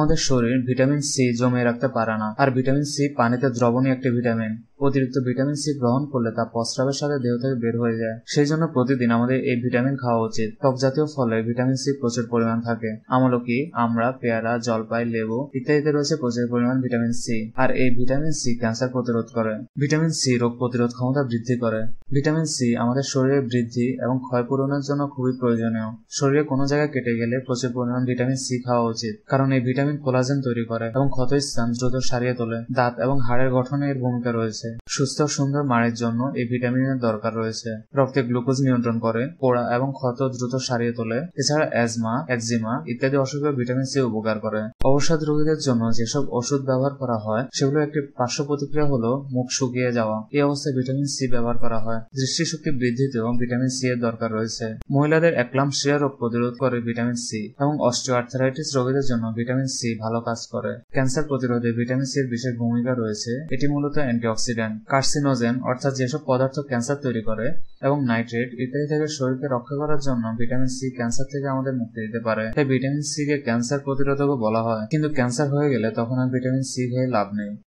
আমাদের শরীর vitamin C জমিয়ে রাখতে পারে না। আর ভিটামিন সি পানিতে দ্রবণীয় একটি ভিটামিন। অতিরিক্ত ভিটামিন সি গ্রহণ করলে তা প্রস্রাবের সাথে দেহ থেকে বের হয়ে যায়। সেই জন্য প্রতিদিন আমাদের এই ভিটামিন খাওয়া উচিত। টক জাতীয় ফলে ভিটামিন সি প্রচুর পরিমাণ থাকে। আমলকি, আমরা, পেয়ারা, জলপাই, লেবু ইত্যাদিতে রয়েছে প্রচুর পরিমাণ ভিটামিন সি। আর এই ভিটামিন সি ক্যান্সার প্রতিরোধ করে। ভিটামিন সি রোগ প্রতিরোধ ক্ষমতা বৃদ্ধি করে। ভিটামিন সি আমাদের শরীরের বৃদ্ধি এবং ক্ষয়পূরণের জন্য খুবই প্রয়োজনীয়। শরীরে কোনো জায়গায় কেটে গেলে প্রচুর পরিমাণ ভিটামিন সি খাওয়া উচিত। কারণ এই ভিটামিন কোলাজেন তৈরি করে এবং ক্ষত স্থান দ্রুত সারিয়ে তোলে। দাঁত এবং হাড়ের গঠনে এর ভূমিকা রয়েছে। সুস্থ সুন্দর মাড়ের জন্য এই ভিটামিনের দরকার রয়েছে। রক্তে গ্লুকোজ নিয়ন্ত্রণ করে, পোড়া এবং ক্ষত দ্রুত সারিয়ে তোলে। এছাড়া অ্যাজমা একজিমা ইত্যাদি অসুখে ভিটামিন সি উপকার করে। অবসাদ রোগীদের জন্য যেসব ওষুধ ব্যবহার করা হয়, সেগুলো একটি পার্শ্ব প্রতিক্রিয়া হলো মুখ শুকিয়ে যাওয়া। এই অবস্থায় ভিটামিন সি ব্যবহার করা হয়। দৃষ্টিশক্তি বৃদ্ধিতেও ভিটামিন সি এর দরকার রয়েছে। মহিলাদের একলামশিয়া রোগ প্রতিরোধ করে ভিটামিন সি এবং অস্টিও আর্থারাইটিস রোগীদের জন্য ভিটামিন সি ভালো কাজ করে। ক্যান্সার প্রতিরোধে ভিটামিন সি এর বিশেষ ভূমিকা রয়েছে। এটি মূলত অ্যান্টিঅক্সিডেন্ট। কার্সিনোজেন, অর্থাৎ যেসব পদার্থ ক্যান্সার তৈরি করে, এবং নাইট্রেট, ইত্যাদি থেকে শরীরকে রক্ষা করার জন্য ভিটামিন সি ক্যান্সার থেকে আমাদের মুক্তি দিতে পারে। তাই ভিটামিন সি কে ক্যান্সার প্রতিরোধকও বলা হয়। কিন্তু ক্যান্সার হয়ে গেলে তখন আর ভিটামিন সি খেয়ে লাভ নেই।